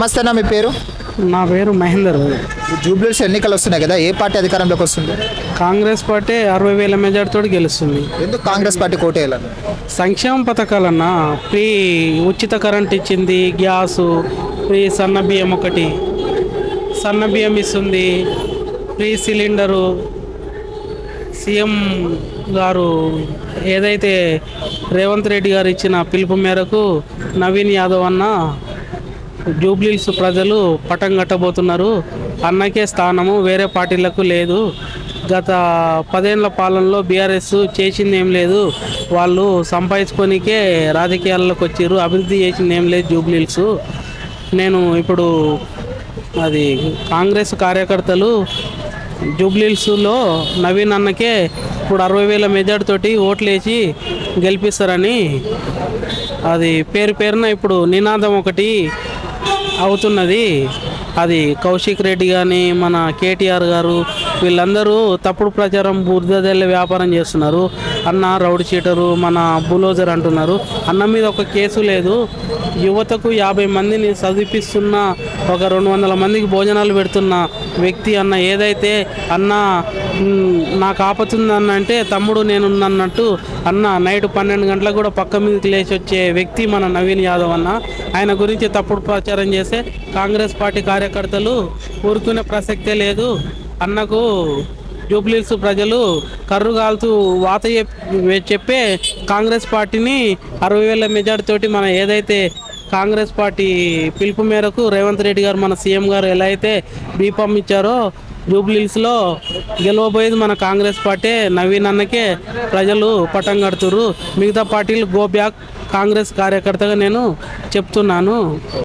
నమస్తే అన్న మీ పేరు? నా పేరు మహేందర్ జూబ్లీస్ ఎన్నికలు వస్తున్నాయి కదా ఏ పార్టీ అధికారంలోకి వస్తుంది? కాంగ్రెస్ పార్టీ అరవై వేల మెజార్టీతో గెలుస్తుంది. ఎందుకు కాంగ్రెస్ పార్టీ కోటేయాలని సంక్షేమ పథకాలన్నా ఫ్రీ ఉచిత కరెంట్ ఇచ్చింది గ్యాసు ఫ్రీ సన్న బియ్యం ఒకటి. సన్న బియ్యం ఇస్తుంది ఫ్రీ సిలిండరు. సీఎం గారు ఏదైతే రేవంత్ రెడ్డి గారు ఇచ్చిన పిలుపు మేరకు నవీన్ యాదవ్ అన్న జూబ్లీస్ ప్రజలు పటం కట్టబోతున్నారు. అన్నకే స్థానము వేరే పార్టీలకు లేదు. గత పదేళ్ళ పాలనలో బీఆర్ఎస్ చేసింది ఏం లేదు. వాళ్ళు సంపాదించుకొనికే రాజకీయాల్లోకి వచ్చారు అభివృద్ధి చేసింది ఏం లేదు జూబ్లీస్ నేను ఇప్పుడు అది కాంగ్రెస్ కార్యకర్తలు జూబ్లీస్లో నవీన్ అన్నకే ఇప్పుడు అరవై వేల మెజార్టీ తోటి ఓట్లేసి గెలిపిస్తారని అది పేరు పేరున ఇప్పుడు నినాదం ఒకటి అవుతున్నది. అది కౌశిక్ రెడ్డి కానీ మన కేటీఆర్ గారు వీళ్ళందరూ తప్పుడు ప్రచారం బురదల్లే వ్యాపారం చేస్తున్నారు. అన్న రౌడ్ చీటరు మన బులోజర్ అంటున్నారు. అన్న మీద ఒక కేసు లేదు. యువతకు యాభై మందిని చదివిపిస్తున్న ఒక రెండు వందల మందికి భోజనాలు పెడుతున్న వ్యక్తి అన్న ఏదైతే అన్న నాకు ఆపతుంది అంటే తమ్ముడు నేను అన్నట్టు అన్న నైట్ పన్నెండు గంటలకు కూడా పక్క మీదకి లేచి వచ్చే వ్యక్తి మన నవీన్ యాదవ్ అన్న. ఆయన గురించి తప్పుడు ప్రచారం చేసే కాంగ్రెస్ పార్టీ కార్యకర్తలు ఊరుకునే ప్రసక్తే లేదు. అన్నకు జూబ్లీస్ ప్రజలు కర్రు కాలుతూ వాత చెప్పే కాంగ్రెస్ పార్టీని అరవై వేల మెజార్టీ తోటి మన ఏదైతే కాంగ్రెస్ పార్టీ పిలుపు మేరకు రేవంత్ రెడ్డి గారు మన సీఎం గారు ఎలా అయితే బీఫామ్ ఇచ్చారో జూబ్లీస్లో గెలవబోయేది మన కాంగ్రెస్ పార్టీ నవీన్ అన్నకే ప్రజలు పట్టం కడుతుర్రు. మిగతా పార్టీలు గో బ్యాక్ కాంగ్రెస్ కార్యకర్తగా నేను చెప్తున్నాను.